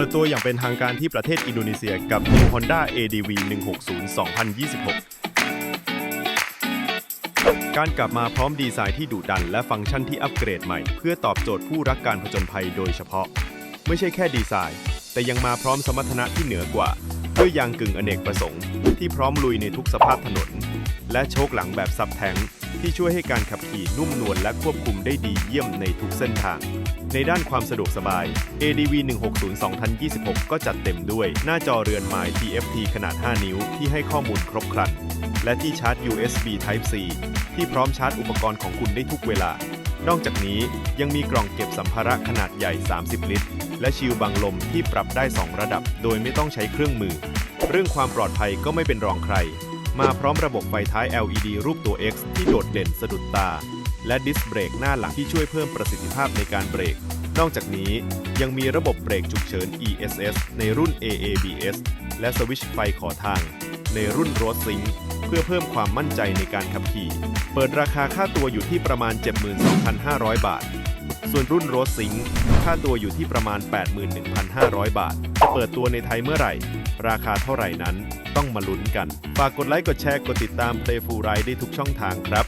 ปิดตัวอย่างเป็นทางการที่ประเทศอินโดนีเซียกับ New Honda ADV 160 2026การกลับมาพร้อมดีไซน์ที่ดุดันและฟังก์ชันที่อัปเกรดใหม่ เพื่อตอบโจทย์ผู้รักการผจญภัยโดยเฉพาะ ไม่ใช่แค่ดีไซน์ แต่ยังมาพร้อมสมรรถนะที่เหนือกว่า ด้วยยางกึ่งอเนกประสงค์ ที่พร้อมลุยในทุกสภาพถนน และโชคหลังแบบซับแทง ที่ช่วยให้การขับขี่นุ่มนวลและควบคุมได้ดีเยี่ยมในทุกเส้นทาง ในด้านความสะดวกสบาย ADV 160 2026 ก็จัดเต็มด้วยหน้าจอเรือนไม้ TFT ขนาด 5 นิ้วที่ให้ข้อมูลครบครัน และที่ชาร์จ USB Type C ที่พร้อมชาร์จอุปกรณ์ของคุณได้ทุกเวลา นอกจากนี้ยังมีกล่องเก็บสัมภาระขนาดใหญ่ 30 ลิตร และชิลบังลมที่ปรับได้ 2 ระดับ โดยไม่ต้องใช้เครื่องมือ เรื่องความปลอดภัยก็ไม่เป็นรองใคร มาพร้อมระบบไฟท้าย LED รูปตัว X ที่โดดเด่นสะดุดตา และดิสเบรกหน้าหลังที่ช่วยเพิ่มประสิทธิภาพในการเบรก นอกจากนี้ยังมีระบบเบรกฉุกเฉิน ESS ในรุ่น AABS และสวิชไฟขอทาง ในรุ่น Road Sync เพื่อเพิ่มความมั่นใจในการขับขี่ เปิดราคาค่าตัวอยู่ที่ประมาณ 72,500 บาท ส่วนรุ่น Road Sync ค่าตัวอยู่ที่ประมาณ 81,500 บาท จะเปิดตัวในไทยเมื่อไหร่ ราคาเท่าไหร่นั้นต้องมาลุ้นกัน ฝากกดไลค์กดแชร์กดติดตาม Playful Ride ได้ทุกช่องทางครับ